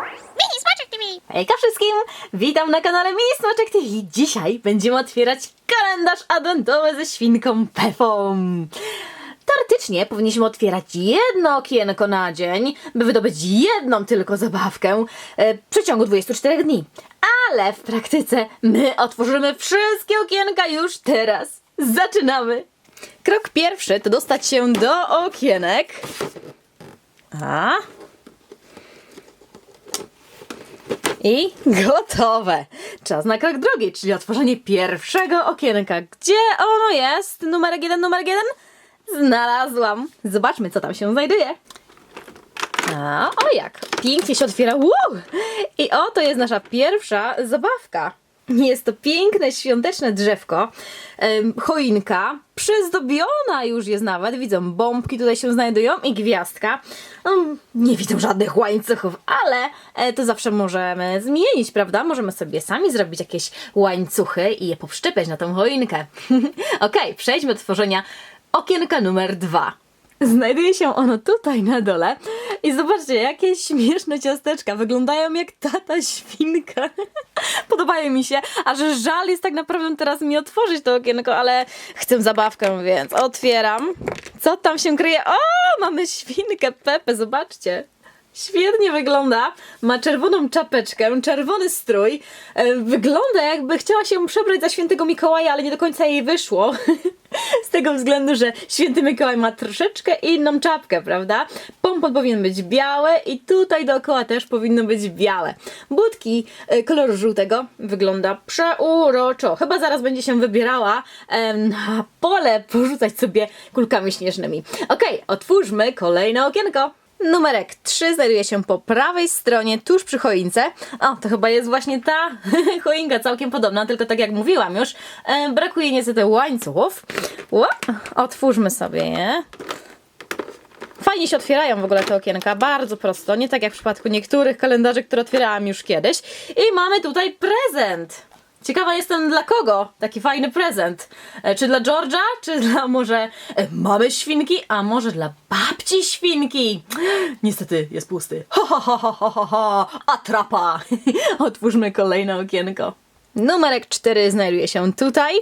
Mini Smaczek TV! Hejka wszystkim! Witam na kanale Mini Smaczek TV. Dzisiaj będziemy otwierać kalendarz adwentowy ze świnką Pefą. Teoretycznie powinniśmy otwierać jedno okienko na dzień, by wydobyć jedną tylko zabawkę e, w przeciągu 24 dni. Ale w praktyce my otworzymy wszystkie okienka już teraz. Zaczynamy! Krok pierwszy to dostać się do okienek. A, I gotowe. Czas na krok drugi, czyli otworzenie pierwszego okienka. Gdzie ono jest? Numerek jeden, numerek jeden? Znalazłam. Zobaczmy, co tam się znajduje. A, o jak. Pięknie się otwiera. Wow! I oto jest nasza pierwsza zabawka. Jest to piękne, świąteczne drzewko, choinka, przyzdobiona już jest nawet, widzą, bombki tutaj się znajdują i gwiazdka. Mm, nie widzą żadnych łańcuchów, ale e, to zawsze możemy zmienić, prawda? Możemy sobie sami zrobić jakieś łańcuchy i je poprzczepiać na tą choinkę. Okej, przejdźmy do tworzenia okienka numer dwa. Znajduje się ono tutaj na dole i zobaczcie, jakie śmieszne ciasteczka. Wyglądają jak tata świnka. Podobają mi się, a że żal jest tak naprawdę teraz mi otworzyć to okienko, ale chcę zabawkę, więc otwieram. Co tam się kryje? O, mamy świnkę Pepe, zobaczcie. Świetnie wygląda. Ma czerwoną czapeczkę, czerwony strój. E, Wygląda jakby chciała się przebrać za świętego Mikołaja, ale nie do końca jej wyszło. Z tego względu, że święty Mikołaj ma troszeczkę inną czapkę, prawda? Pompon powinien być biały i tutaj dookoła też powinno być białe. Budki e, koloru żółtego wygląda przeuroczo. Chyba zaraz będzie się wybierała em, na pole porzucać sobie kulkami śnieżnymi. Okej, otwórzmy kolejne okienko. Numerek 3 znajduje się po prawej stronie, tuż przy choince. O, to chyba jest właśnie ta choinka, całkiem podobna, tylko tak jak mówiłam już, e, brakuje niestety łańcuchów. Otwórzmy sobie je. Fajnie się otwierają w ogóle te okienka, bardzo prosto, nie tak jak w przypadku niektórych kalendarzy, które otwierałam już kiedyś. I mamy tutaj prezent. Ciekawa jestem dla kogo taki fajny prezent. E, Czy dla George'a, czy dla może e, mamy świnki, a może dla babci świnki? Niestety jest pusty. Ho, ho, ho, ho, ho, ho. Atrapa! Otwórzmy kolejne okienko. Numerek 4 znajduje się tutaj.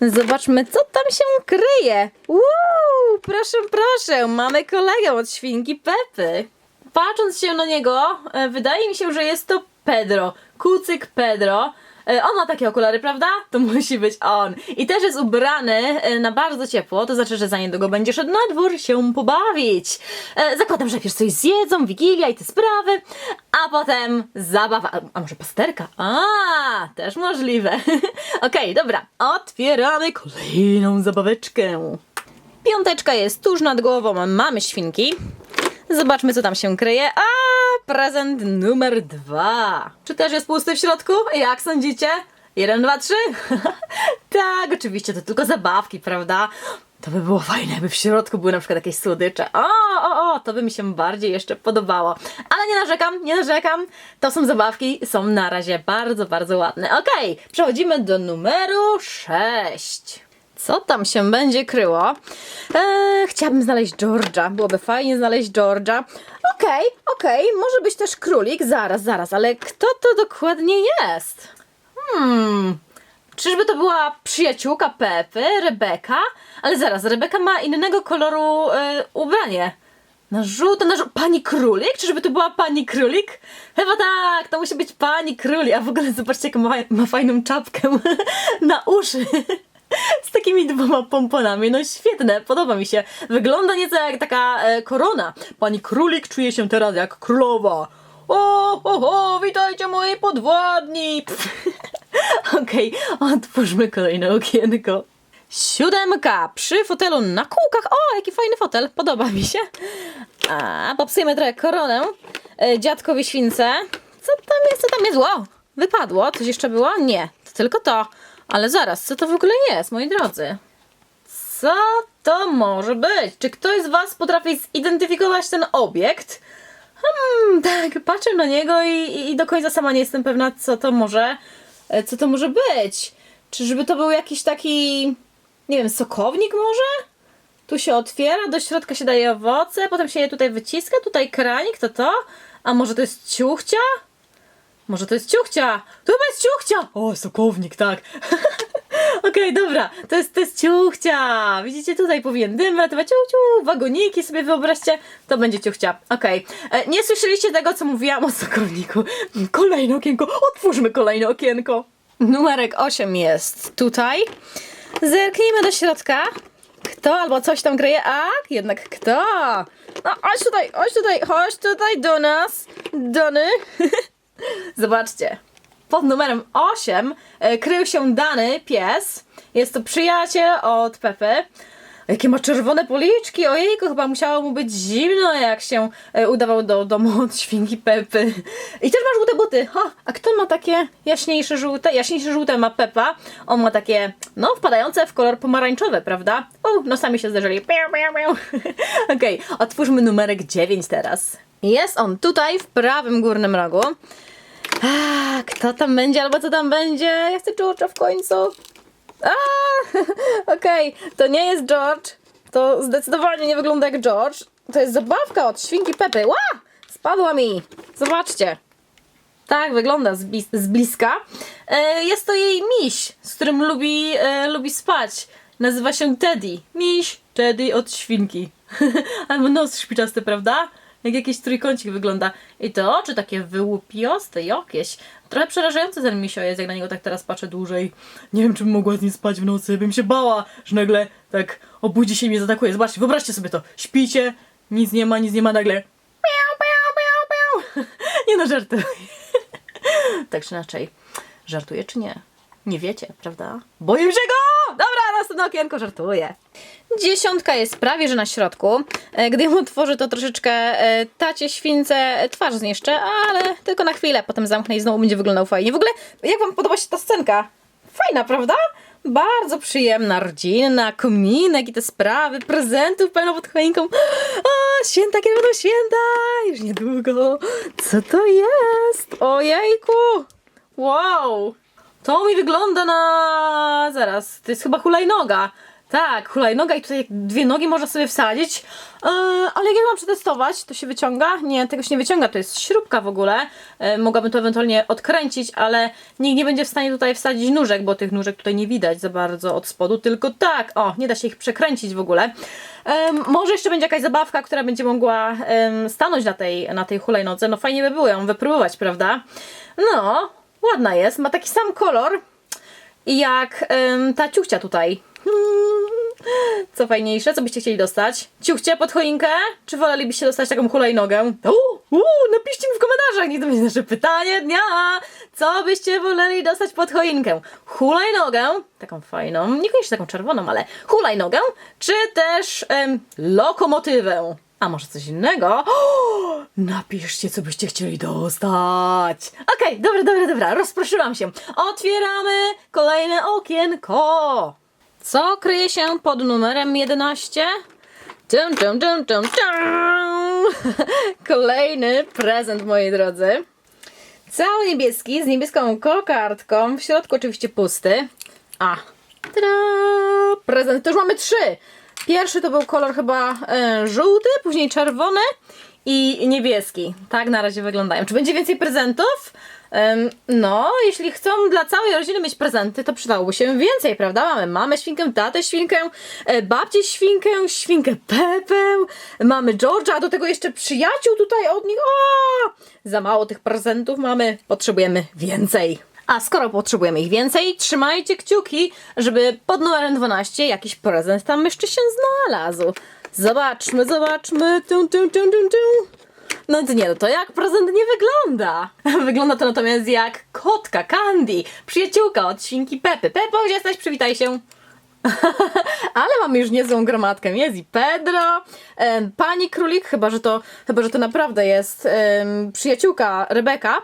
Zobaczmy, co tam się kryje. Uuu, proszę, proszę, mamy kolegę od świnki Pepy. Patrząc się na niego, e, wydaje mi się, że jest to Pedro. Kucyk Pedro. E, On ma takie okulary, prawda? To musi być on. I też jest ubrany e, na bardzo ciepło, to znaczy, że za niedługo będzie szedł na dwór się pobawić. E, Zakładam, że najpierw coś zjedzą, wigilia i te sprawy, a potem zabawa. A, może pasterka? A, też możliwe. Okej, dobra. Otwieramy kolejną zabaweczkę. Piąteczka jest tuż nad głową mamy świnki. Zobaczmy, co tam się kryje. A, prezent numer dwa. Czy też jest pusty w środku? Jak sądzicie? Jeden, dwa, trzy? tak, oczywiście, to tylko zabawki, prawda? To by było fajne, jakby w środku były na przykład jakieś słodycze. O, o, o, to by mi się bardziej jeszcze podobało. Ale nie narzekam, nie narzekam. To są zabawki, są na razie bardzo, bardzo ładne. Okej, przechodzimy do numeru 6. Co tam się będzie kryło? Eee, chciałabym znaleźć George'a. Byłoby fajnie znaleźć George'a. Okej, okej, może być też królik. Zaraz, zaraz, ale kto to dokładnie jest? Hmm. Czyżby to była przyjaciółka Pepy, Rebeka? Ale zaraz, Rebeka ma innego koloru e, ubranie. Na żółto, na żółto. Pani królik? Czyżby to była pani królik? Chyba tak, to musi być pani królik. A w ogóle zobaczcie, jaką ma, ma fajną czapkę na uszy. Z takimi dwoma pomponami. No świetne, podoba mi się. Wygląda nieco jak taka e, korona. Pani królik czuje się teraz jak królowa. O, o, o, witajcie moi podwładni. Okej, otwórzmy kolejne okienko. Siódemka przy fotelu na kółkach. O, jaki fajny fotel, podoba mi się. A, popsujemy trochę koronę e, dziadkowi śwince. Co tam jest, co tam jest? Wow, wypadło. Coś jeszcze było? Nie, to tylko to. Ale zaraz, co to w ogóle jest, moi drodzy? Co to może być? Czy ktoś z Was potrafi zidentyfikować ten obiekt? Hmm, tak, patrzę na niego i, i do końca sama nie jestem pewna, co to może, e, co to może być. Czyżby to był jakiś taki, nie wiem, sokownik może? Tu się otwiera, do środka się daje owoce, potem się je tutaj wyciska, tutaj kranik, to to? A może to jest ciuchcia? Może to jest ciuchcia? To chyba jest ciuchcia! O, sokownik, tak. Okej, dobra, to jest, to jest ciuchcia. Widzicie, tutaj powinien dym wlatywać. Ciu, ciu, wagoniki sobie wyobraźcie. To będzie ciuchcia. Okej. E, Nie słyszeliście tego, co mówiłam o sokowniku. Kolejne okienko. Otwórzmy kolejne okienko. Numerek 8 jest tutaj. Zerknijmy do środka. Kto albo coś tam kryje? A, jednak kto? No, chodź tutaj, chodź tutaj, chodź tutaj do nas. Dony. Zobaczcie. Pod numerem 8 e, krył się dany pies. Jest to przyjaciel od Pepy. Jakie ma czerwone policzki, ojejku, chyba musiało mu być zimno, jak się e, udawał do domu od świnki Pepy. I też ma żółte buty. Ha, a kto ma takie jaśniejsze żółte? Jaśniejsze żółte ma Pepa. On ma takie, no, wpadające w kolor pomarańczowy, prawda? U, nosami się zderzyli. Okej, otwórzmy numerek 9 teraz. Jest on tutaj, w prawym górnym rogu. A, kto tam będzie albo co tam będzie? Ja chcę George'a w końcu. Okej, to nie jest George. To zdecydowanie nie wygląda jak George. To jest zabawka od świnki Pepy. Ła! Spadła mi. Zobaczcie. Tak wygląda z, z bliska. E, jest to jej miś, z którym lubi, e, lubi spać. Nazywa się Teddy. Miś Teddy od świnki. Albo nos szpiczasty, prawda? Jak jakiś trójkącik wygląda. I te oczy takie wyłupiaste jakieś. Trochę przerażający ten misio jest, jak na niego tak teraz patrzę dłużej. Nie wiem, czy bym mogła z nim spać w nocy. Bym się bała, że nagle tak obudzi się i mnie zaatakuje. Zobaczcie, wyobraźcie sobie to. Śpicie, nic nie ma, nic nie ma, nagle miau, miau, miau, miau. Nie no, żartuję. Tak czy inaczej, żartuję czy nie? Nie wiecie, prawda? Boję się go! Następne okienko, żartuję. Dziesiątka jest prawie, że na środku. E, Gdy ją otworzę, to troszeczkę e, tacie śwince twarz zniszczę, ale tylko na chwilę. Potem zamknę i znowu będzie wyglądał fajnie. W ogóle, jak wam podoba się ta scenka? Fajna, prawda? Bardzo przyjemna, rodzinna, kominek i te sprawy, prezentów pełno pod choinką. A, święta, kiedy będą święta? Już niedługo. Co to jest? Ojejku! Wow! To mi wygląda na... Zaraz, to jest chyba hulajnoga. Tak, hulajnoga i tutaj dwie nogi można sobie wsadzić. Eee, ale jak ja mam przetestować, to się wyciąga? Nie, tego się nie wyciąga, to jest śrubka w ogóle. E, mogłabym to ewentualnie odkręcić, ale nikt nie będzie w stanie tutaj wsadzić nóżek, bo tych nóżek tutaj nie widać za bardzo od spodu, tylko tak, o, nie da się ich przekręcić w ogóle. Em, może jeszcze będzie jakaś zabawka, która będzie mogła em, stanąć na tej, na tej hulajnodze. No fajnie by było ją wypróbować, prawda? No, ładna jest, ma taki sam kolor jak em, ta ciuchcia tutaj. Hmm, Co fajniejsze, co byście chcieli dostać? Ciuchcie pod choinkę? Czy wolelibyście dostać taką hulajnogę? O, u, napiszcie mi w komentarzach, niech to będzie nasze pytanie dnia. Co byście woleli dostać pod choinkę? Hulajnogę, taką fajną, niekoniecznie taką czerwoną, ale hulajnogę, czy też em, lokomotywę? A może coś innego? O, napiszcie, co byście chcieli dostać. Okej, dobra, dobra, dobra, rozproszyłam się. Otwieramy kolejne okienko. Co kryje się pod numerem 11? Dum, dum, dum, dum, dum. Kolejny prezent, moi drodzy. Cały niebieski, z niebieską kokardką. W środku oczywiście pusty. A, tada! Prezent, to już mamy trzy. Pierwszy to był kolor chyba e, żółty, później czerwony i niebieski. Tak na razie wyglądają. Czy będzie więcej prezentów? Em, no, jeśli chcą dla całej rodziny mieć prezenty, to przydałoby się więcej, prawda? Mamy mamę świnkę, tatę świnkę, e, babcię świnkę, świnkę Pepę, mamy George'a, a do tego jeszcze przyjaciół tutaj od nich. O! Za mało tych prezentów mamy, potrzebujemy więcej. A skoro potrzebujemy ich więcej, trzymajcie kciuki, żeby pod numerem 12 jakiś prezent tam jeszcze się znalazł. Zobaczmy, zobaczmy. Tum, tum, tum, tum, tum. No to nie, no to jak prezent nie wygląda. Wygląda to natomiast jak kotka, Candy, przyjaciółka od świnki Pepy. Pepo, gdzie jesteś? Przywitaj się. Ale mamy już niezłą gromadkę. Jest i Pedro, pani królik, chyba że to, chyba, że to naprawdę jest przyjaciółka Rebeka.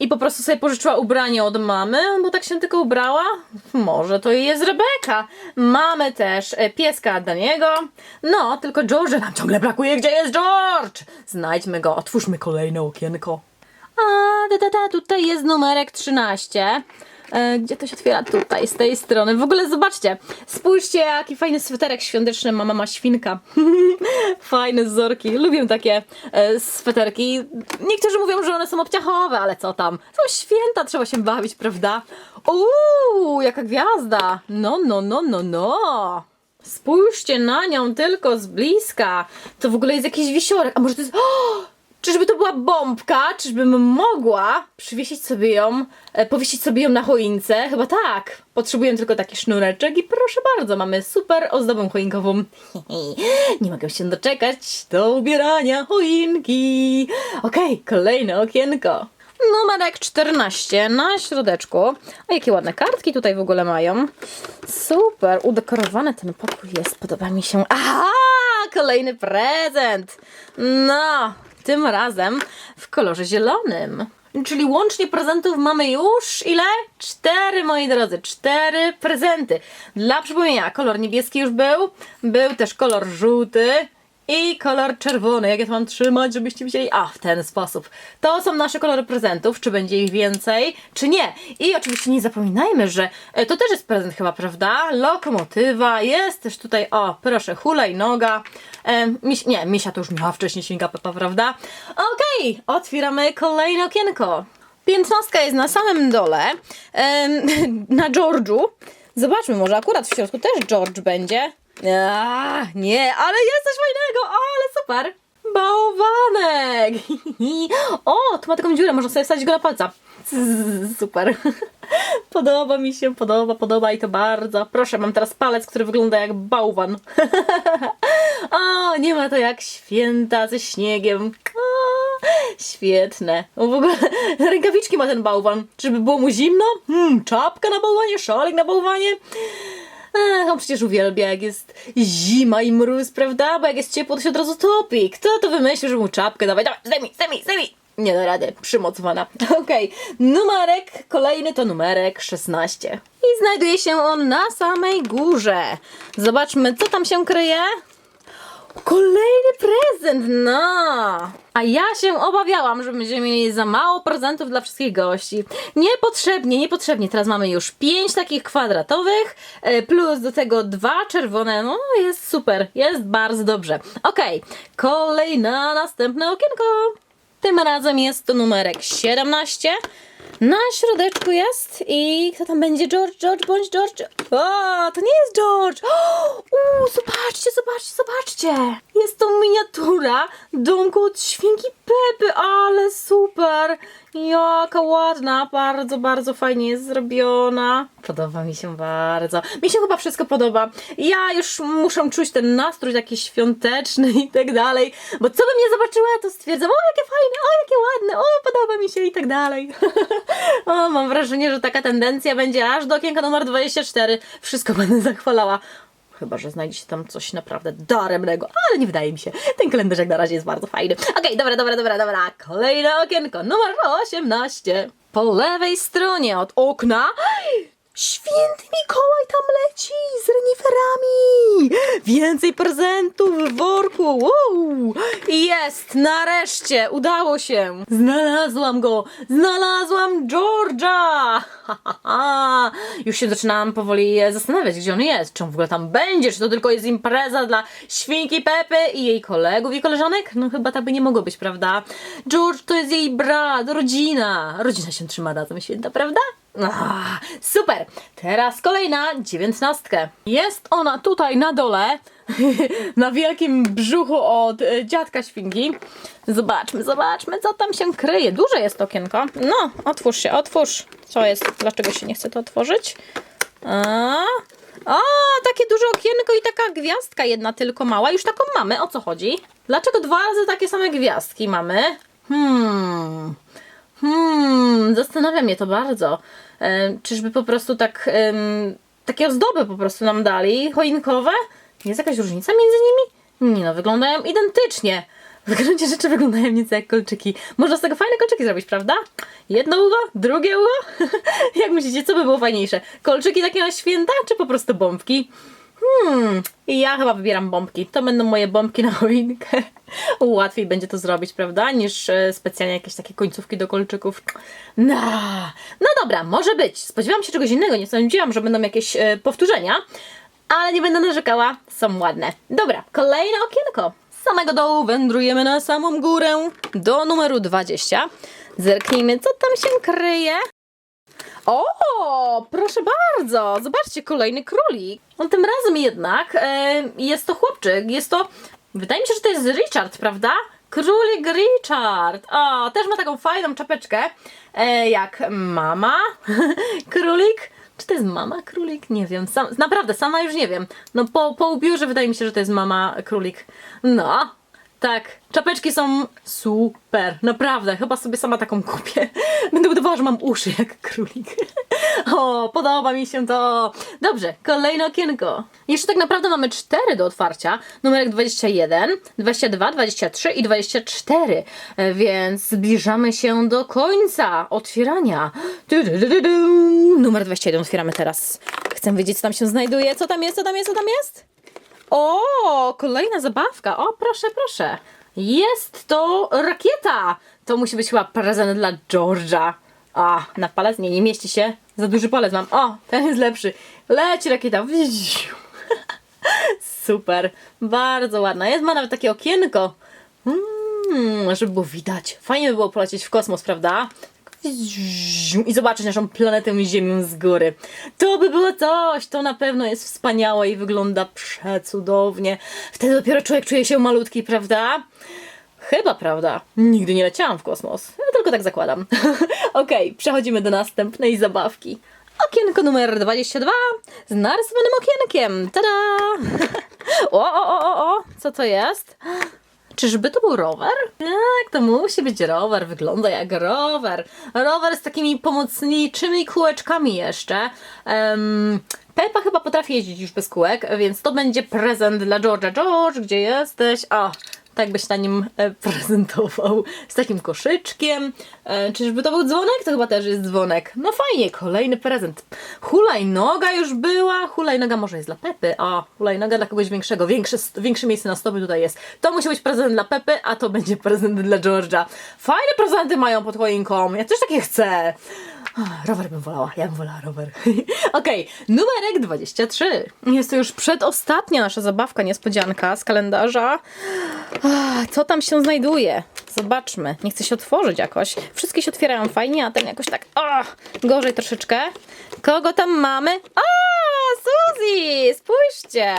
I po prostu sobie pożyczyła ubranie od mamy, bo tak się tylko ubrała. Może to i jest Rebeka. Mamy też e, pieska Daniego. No, tylko George'a nam ciągle brakuje. Gdzie jest George? Znajdźmy go, otwórzmy kolejne okienko. A, da, da, da, tutaj jest numerek 13. E, gdzie to się otwiera? Tutaj, z tej strony. W ogóle zobaczcie, spójrzcie jaki fajny sweterek świąteczny ma mama świnka. Fajne wzorki. Lubię takie e, sweterki. Niektórzy mówią, że one są obciachowe, ale co tam? Są święta, trzeba się bawić, prawda? Uuu, jaka gwiazda. No, no, no, no, no. Spójrzcie na nią tylko z bliska. To w ogóle jest jakiś wisiorek. A może to jest... Czyżby to była bombka? Czyżbym mogła przywiesić sobie ją, e, powiesić sobie ją na choince? Chyba tak. Potrzebuję tylko taki sznureczek i proszę bardzo, mamy super ozdobę choinkową. Nie mogę się doczekać do ubierania choinki. Okej, kolejne okienko. Numerek 14 na środeczku. A jakie ładne kartki tutaj w ogóle mają. Super, udekorowany ten pokój jest, podoba mi się. Aha, kolejny prezent. No, tym razem w kolorze zielonym. Czyli łącznie prezentów mamy już ile? Cztery, moi drodzy, cztery prezenty. Dla przypomnienia, kolor niebieski już był, był też kolor żółty, i kolor czerwony. Jak ja to mam trzymać, żebyście widzieli? A, w ten sposób. To są nasze kolory prezentów. Czy będzie ich więcej, czy nie? I oczywiście nie zapominajmy, że e, to też jest prezent chyba, prawda? Lokomotywa. Jest też tutaj, o, proszę, hulajnoga. E, miś, nie, Misia to już miała wcześniej świnka Pepa, prawda? Okej, otwieramy kolejne okienko. Piętnastka jest na samym dole, em, na George'u. Zobaczmy, może akurat w środku też George będzie. A, nie, ale jest coś fajnego, ale super. Bałwanek! O, tu ma taką dziurę, można sobie wsadzić go na palca. Super. Podoba mi się, podoba, podoba i to bardzo. Proszę, mam teraz palec, który wygląda jak bałwan. O, nie ma to jak święta ze śniegiem. O, świetne. W ogóle rękawiczki ma ten bałwan. Żeby było mu zimno? Hmm, czapka na bałwanie, szalik na bałwanie. Ach, on przecież uwielbia, jak jest zima i mróz, prawda? Bo jak jest ciepło, to się od razu topi. Kto to wymyślił, żeby mu czapkę dawać? Dawaj, zdejmij, zdejmij, zdejmij! Nie da rady, przymocowana. Okej, numerek, kolejny to numerek 16. I znajduje się on na samej górze. Zobaczmy, co tam się kryje. Kolejny prezent, no! A ja się obawiałam, że będziemy mieli za mało prezentów dla wszystkich gości. Niepotrzebnie, niepotrzebnie. Teraz mamy już pięć takich kwadratowych, e, plus do tego dwa czerwone. No, jest super, jest bardzo dobrze. Okej, kolejna, następne okienko. Tym razem jest to numerek 17. Na środeczku jest i kto tam będzie? George, George, bądź George. O, to nie jest George. O, zobaczcie, zobaczcie, zobaczcie. Jest to miniatura domku od świnki Pepy, ale super. Jaka ładna, bardzo, bardzo fajnie jest zrobiona. Podoba mi się bardzo. Mi się chyba wszystko podoba. Ja już muszę czuć ten nastrój taki świąteczny i tak dalej. Bo co bym nie zobaczyła, to stwierdzam, o jakie fajne, o jakie ładne, o podoba mi się i tak dalej. o, mam wrażenie, że taka tendencja będzie aż do okienka numer 24. Wszystko będę zachwalała. Chyba, że znajdzie się tam coś naprawdę daremnego, ale nie wydaje mi się. Ten kalendarz jak na razie jest bardzo fajny. Okej, dobra, dobra, dobra, dobra. Kolejne okienko, numer 18. Po lewej stronie od okna. Święty Mikołaj tam leci z reniferami! Więcej prezentów w worku! Wow! Jest! Nareszcie! Udało się! Znalazłam go! Znalazłam ha. Już się zaczynałam powoli zastanawiać, gdzie on jest. Czy on w ogóle tam będzie? Czy to tylko jest impreza dla świnki Pepy i jej kolegów i koleżanek? No chyba tak by nie mogło być, prawda? George to jest jej brat, rodzina. Rodzina się trzyma razem święta, prawda? Super! Teraz kolejna, dziewiętnastkę. Jest ona tutaj na dole, na wielkim brzuchu od e, dziadka świnki. Zobaczmy, zobaczmy, co tam się kryje. Duże jest okienko. No, otwórz się, otwórz. Co jest? Dlaczego się nie chce to otworzyć? A, o, takie duże okienko i taka gwiazdka jedna tylko mała. Już taką mamy. O co chodzi? Dlaczego dwa razy takie same gwiazdki mamy? Hmm... Hmm, zastanawia mnie to bardzo. Czyżby po prostu tak. takie ozdoby po prostu nam dali, choinkowe? Jest jakaś różnica między nimi? Nie no, wyglądają identycznie. W gruncie rzeczy wyglądają nieco jak kolczyki. Można z tego fajne kolczyki zrobić, prawda? Jedno ucho, drugie ucho? jak myślicie, co by było fajniejsze? Kolczyki takie na święta, czy po prostu bombki? Hmm, ja chyba wybieram bombki. To będą moje bombki na choinkę. Łatwiej będzie to zrobić, prawda? Niż e, specjalnie jakieś takie końcówki do kolczyków. No, no dobra, może być. Spodziewałam się czegoś innego. Nie sądziłam, że będą jakieś e, powtórzenia. Ale nie będę narzekała. Są ładne. Dobra, kolejne okienko. Z samego dołu wędrujemy na samą górę do numeru 20. Zerknijmy, co tam się kryje. O, proszę bardzo, zobaczcie, kolejny królik. No tym razem jednak e, jest to chłopczyk, jest to, wydaje mi się, że to jest Richard, prawda? Królik Richard. O, też ma taką fajną czapeczkę, e, jak mama królik. Czy to jest mama królik? Nie wiem, sam, naprawdę, sama już nie wiem. No po, po ubiórze wydaje mi się, że to jest mama królik. No, tak, czapeczki są super, naprawdę, chyba sobie sama taką kupię. Będę udawała, że mam uszy jak królik. O, podoba mi się to. Dobrze, kolejne okienko. Jeszcze tak naprawdę mamy cztery do otwarcia. Numerek 21, 22, 23 i 24. E, Więc zbliżamy się do końca otwierania. Du, du, du, du, du. Numer 21 otwieramy teraz. Chcę wiedzieć, co tam się znajduje. Co tam jest, co tam jest, co tam jest? O, kolejna zabawka. O, proszę, proszę. Jest to rakieta. To musi być chyba prezent dla George'a. A, na palec? Nie, nie mieści się. Za duży palec mam. O, ten jest lepszy. Leci rakieta. Super. Bardzo ładna. Jest ma nawet takie okienko. Mm, żeby było widać. Fajnie by było polecieć w kosmos, prawda? I zobaczyć naszą planetę Ziemię z góry. To by było coś, to na pewno jest wspaniałe i wygląda przecudownie. Wtedy dopiero człowiek czuje się malutki, prawda? Chyba prawda. Nigdy nie leciałam w kosmos. Ja tylko tak zakładam. Okej, przechodzimy do następnej zabawki. Okienko numer 22 z narysowanym okienkiem. Tada! O, o, o, o, o, co to jest? Czyżby to był rower? Tak, to musi być rower. Wygląda jak rower. Rower z takimi pomocniczymi kółeczkami jeszcze. Um, Pepa chyba potrafi jeździć już bez kółek, więc to będzie prezent dla George'a. George, gdzie jesteś? O, tak byś na nim e, prezentował. Z takim koszyczkiem. E, czyżby to był dzwonek? To chyba też jest dzwonek. No fajnie, kolejny prezent. Hulajnoga już była. Hulajnoga może jest dla Pepy. O, hulajnoga dla kogoś większego. Większe, większe miejsce na stopy tutaj jest. To musi być prezent dla Pepy, a to będzie prezent dla George'a. Fajne prezenty mają pod choinką. Ja też takie chcę. Ah, Rower bym wolała, ja bym wolała rower. Okej, numerek 23. Jest to już przedostatnia nasza zabawka, niespodzianka z kalendarza. Ah, Co tam się znajduje? Zobaczmy. Nie chcę się otworzyć jakoś. Wszystkie się otwierają fajnie, a ten jakoś tak ah, gorzej troszeczkę. Kogo tam mamy? A, Suzy! Spójrzcie!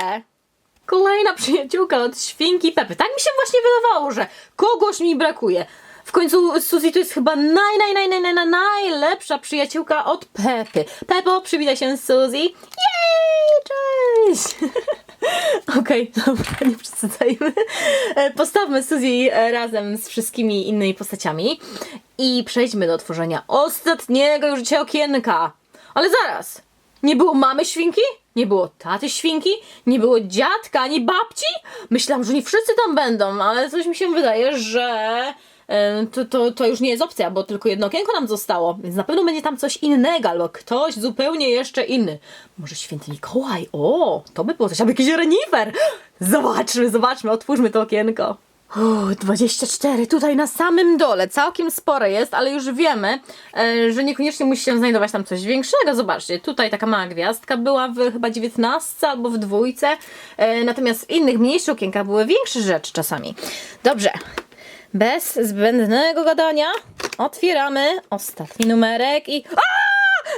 Kolejna przyjaciółka od świnki Pepy. Tak mi się właśnie wydawało, że kogoś mi brakuje. W końcu Suzy to jest chyba naj, naj, naj, naj, naj, naj, najlepsza przyjaciółka od Pepy. Pepo, przywitaj się z Suzy. Jej, cześć! Okej, dobra, nie przesadzajmy. E, Postawmy Suzy e, razem z wszystkimi innymi postaciami i przejdźmy do otworzenia ostatniego już dzisiaj okienka. Ale zaraz! Nie było mamy świnki? Nie było taty świnki? Nie było dziadka ani babci? Myślałam, że nie wszyscy tam będą, ale coś mi się wydaje, że to, to, to już nie jest opcja, bo tylko jedno okienko nam zostało, więc na pewno będzie tam coś innego, albo ktoś zupełnie jeszcze inny. Może święty Mikołaj? O, to by było coś, albo jakiś renifer! Zobaczmy, zobaczmy, otwórzmy to okienko. O, 24, tutaj na samym dole, całkiem spore jest, ale już wiemy, e, że niekoniecznie musi się znajdować tam coś większego. Zobaczcie, tutaj taka mała gwiazdka była w chyba 19 albo w dwójce, e, natomiast w innych mniejszych okienkach były większe rzeczy czasami. Dobrze, bez zbędnego gadania otwieramy ostatni numerek i... A!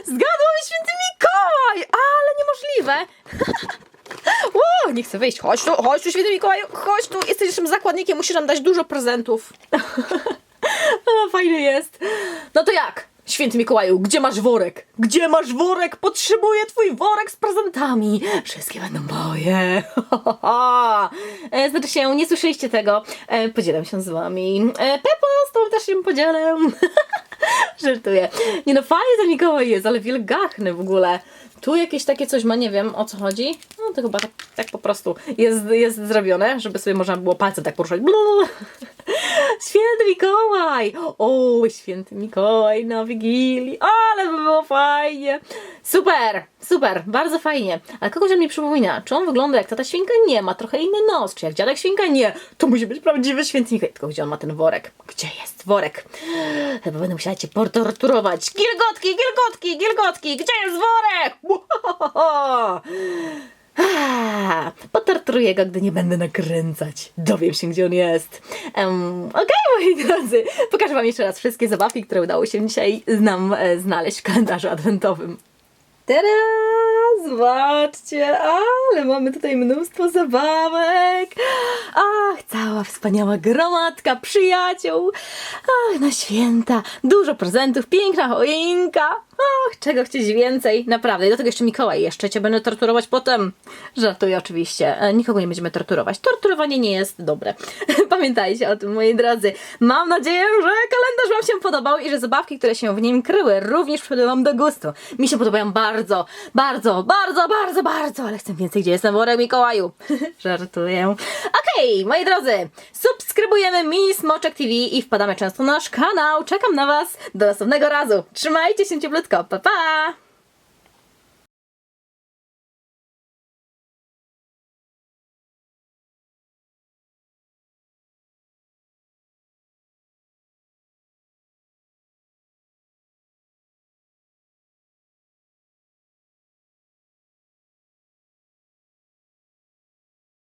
Zgadłam święty Mikołaj! Ale niemożliwe! Ło, nie chcę wyjść. Chodź tu, chodź tu, święty Mikołaju, chodź tu. Jesteś naszym zakładnikiem, musisz nam dać dużo prezentów. A, fajny jest. No to jak? Święty Mikołaju, gdzie masz worek? Gdzie masz worek? Potrzebuję twój worek z prezentami. Wszystkie będą moje. e, znaczy się, nie słyszeliście tego. E, podzielam się z wami. E, Pepo, z tobą też się podzielę. Żartuję. Nie no, fajnie ten Mikołaj jest, ale wielgachny w ogóle. Tu jakieś takie coś ma, nie wiem o co chodzi. No to chyba tak, tak po prostu jest, jest zrobione, żeby sobie można było palce tak poruszać. Blu. Święty Mikołaj! O, święty Mikołaj na Wigilii, ale by było fajnie! Super, super, bardzo fajnie. Ale kogoś mi przypomina, czy on wygląda jak tata świnka? Nie, ma trochę inny nos. Czy jak dziadek świnka? Nie. To musi być prawdziwy święty Mikołaj. Tylko gdzie on ma ten worek? Gdzie jest worek? Chyba będę musiała cię portorturować. Gilgotki, gilgotki, gilgotki, gdzie jest worek? Łohohoho. Potorturuję go, gdy nie będę nakręcać. Dowiem się, gdzie on jest. Um, Okej, moi drodzy, pokażę Wam jeszcze raz wszystkie zabawki, które udało się dzisiaj nam e, znaleźć w kalendarzu adwentowym. Teraz zobaczcie, ale mamy tutaj mnóstwo zabawek. Ach, cała wspaniała gromadka przyjaciół. Ach, na święta. Dużo prezentów, piękna choinka. Ach, czego chcieć więcej? Naprawdę. Do tego jeszcze Mikołaj. Jeszcze cię będę torturować potem. Żartuję oczywiście. E, Nikogo nie będziemy torturować. Torturowanie nie jest dobre. Pamiętajcie o tym, moi drodzy. Mam nadzieję, że Wam się podobał i że zabawki, które się w nim kryły, również przypadły do gustu. Mi się podobają bardzo, bardzo, bardzo, bardzo, bardzo, ale chcę więcej, gdzie jest ten worek Mikołaju. Żartuję. Okej, moi drodzy, subskrybujemy Mini Smoczek TV i wpadamy często na nasz kanał. Czekam na Was do następnego razu. Trzymajcie się cieplutko. Pa, pa!